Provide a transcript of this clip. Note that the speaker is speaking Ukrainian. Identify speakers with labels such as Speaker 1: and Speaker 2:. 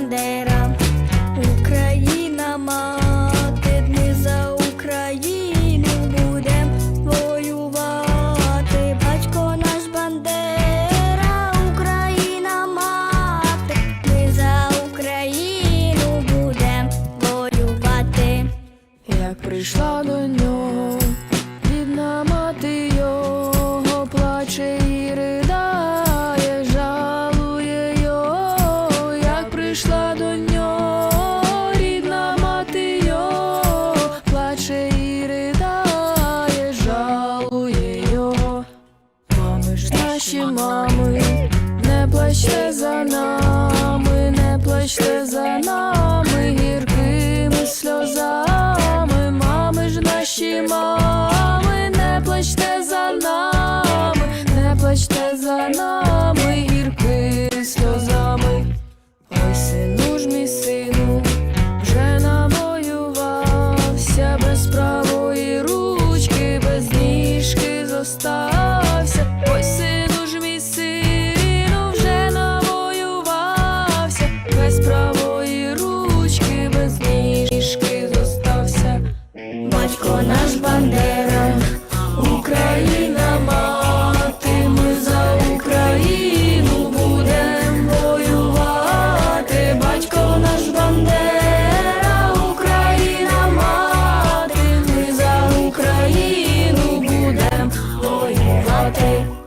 Speaker 1: bandeira. очі мами, не плачте за. day.